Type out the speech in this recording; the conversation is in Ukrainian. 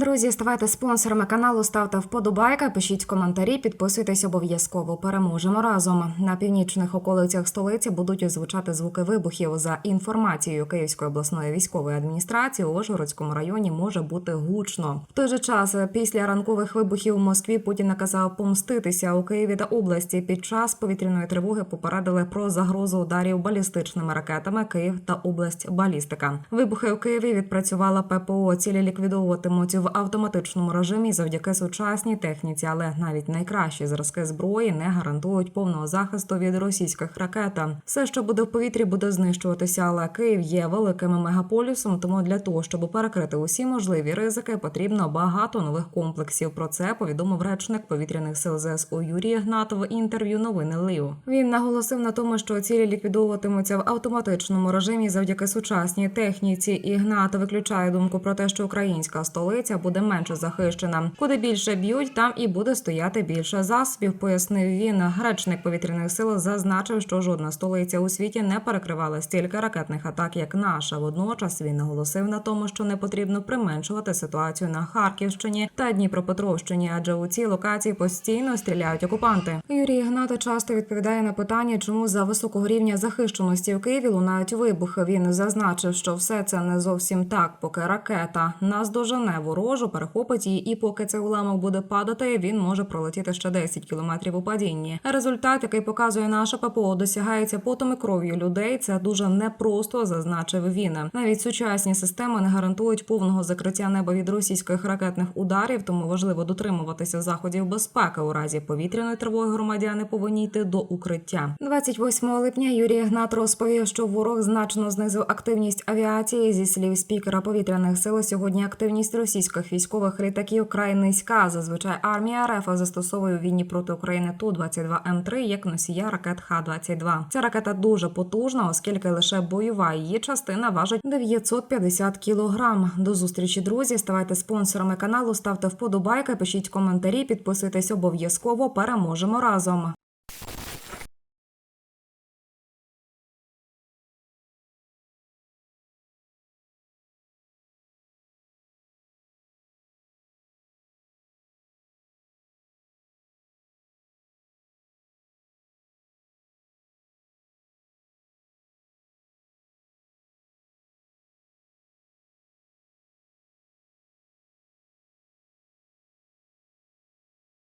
Друзі, ставайте спонсорами каналу, ставте вподобайки, пишіть коментарі, підписуйтесь обов'язково. Переможемо разом. На північних околицях столиці будуть звучати звуки вибухів. За інформацією Київської обласної військової адміністрації у Ужгородському районі може бути гучно. В той же час, після ранкових вибухів в Москві, Путін наказав помститися у Києві та області. Під час повітряної тривоги попередили про загрозу ударів балістичними ракетами Київ та область балістика. Вибухи у Києві відпрацювала ППО. Цілі ліквідовуватимуть в автоматичному режимі завдяки сучасній техніці, але навіть найкращі зразки зброї не гарантують повного захисту від російських ракет. Все, що буде в повітрі, буде знищуватися. Але Київ є великим мегаполісом. Тому для того, щоб перекрити усі можливі ризики, потрібно багато нових комплексів. Про це повідомив речник повітряних сил ЗСУ Юрій Гнатов в інтерв'ю новини Лив. Він наголосив на тому, що цілі ліквідовуватимуться в автоматичному режимі завдяки сучасній техніці. І Гнат виключає думку про те, що українська столиця буде менше захищена. Куди більше б'ють, там і буде стояти більше засобів. Пояснив він. Речник повітряних сил зазначив, що жодна столиця у світі не перекривала стільки ракетних атак, як наша. Водночас він наголосив на тому, що не потрібно применшувати ситуацію на Харківщині та Дніпропетровщині, адже у цій локації постійно стріляють окупанти. Юрій Гната часто відповідає на питання, чому за високого рівня захищеності у Києві лунають вибухи. Він зазначив, що все це не зовсім так, поки ракета наздожене ворожу, перехопить її, і поки цей уламок буде падати, він може пролетіти ще 10 кілометрів у падінні. Результат, який показує наша ППО, досягається потом і кров'ю людей. Це дуже непросто, зазначив він. Навіть сучасні системи не гарантують повного закриття неба від російських ракетних ударів, тому важливо дотримуватися заходів безпеки. У разі повітряної тривоги громадяни повинні йти до укриття. 28 липня Юрій Гнат розповів, що ворог значно знизив активність авіації. Зі слів спікера повітряних сил, сьогодні активність російських військових літаків край низька. Зазвичай армія РФ застосовує війні проти України ту 22 м 3 як носія ракет Х-22. Ця ракета дуже потужна, оскільки лише бойова її частина важить 950 кілограм. До зустрічі, друзі. Ставайте спонсорами каналу, ставте вподобайки, пишіть коментарі, підписуйтесь обов'язково. Переможемо разом.